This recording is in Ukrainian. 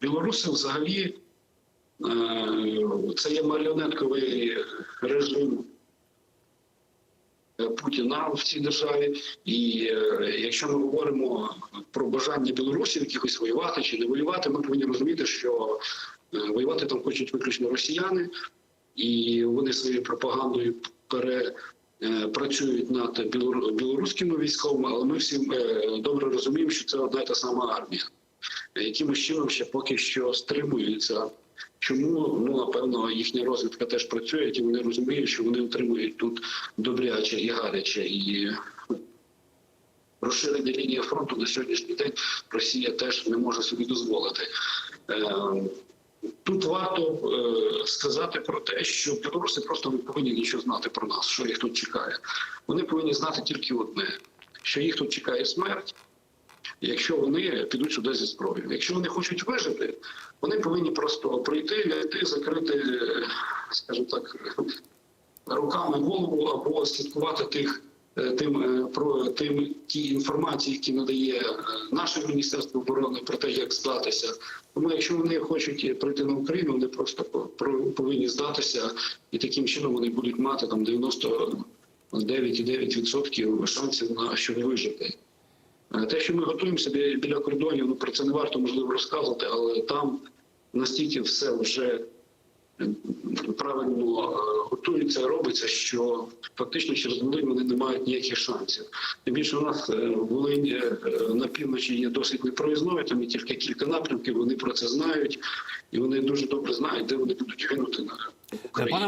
білоруси взагалі е, це є маріонетковий режим е, Путіна в цій державі. І е, якщо ми говоримо про бажання білорусів якихось воювати чи не воювати, ми повинні розуміти, що воювати там хочуть виключно росіяни, і вони своєю пропагандою пере. Працюють над білору- білоруськими військовими, але ми всі добре розуміємо, що це одна й та сама армія, якимось чином ще поки що стримується. Чому ну напевно їхня розвідка теж працює, і вони розуміють, що вони отримують тут добряче і гаряче, і розширення лінії фронту на сьогоднішній день Росія теж не може собі дозволити. Е, Тут варто е, сказати про те, що білоруси просто не повинні нічого знати про нас, що їх тут чекає. Вони повинні знати тільки одне: що їх тут чекає смерть, якщо вони підуть сюди зі зброєю. Якщо вони хочуть вижити, вони повинні просто прийти, лягти, закрити, скажімо так, руками голову або слідкувати тих. е, Тим е, про тим ті інформації, які надає е, наше міністерство оборони про те, як здатися. Тому, якщо вони хочуть прийти на Україну, вони просто по- повинні здатися, і таким чином вони будуть мати там 99,9% шансів на щоб вижити. Те, що ми готуємося бі- біля кордонів, ну про це не варто можливо розказувати, але там настільки все вже е, правильно е, готується, робиться, що фактично через Волинь вони не мають ніяких шансів. Тим більше у нас е, Волинь на півночі є досить непроїзною, там є тільки кілька напрямків. Вони про це знають, і вони дуже добре знають, де вони будуть гинути на Україні.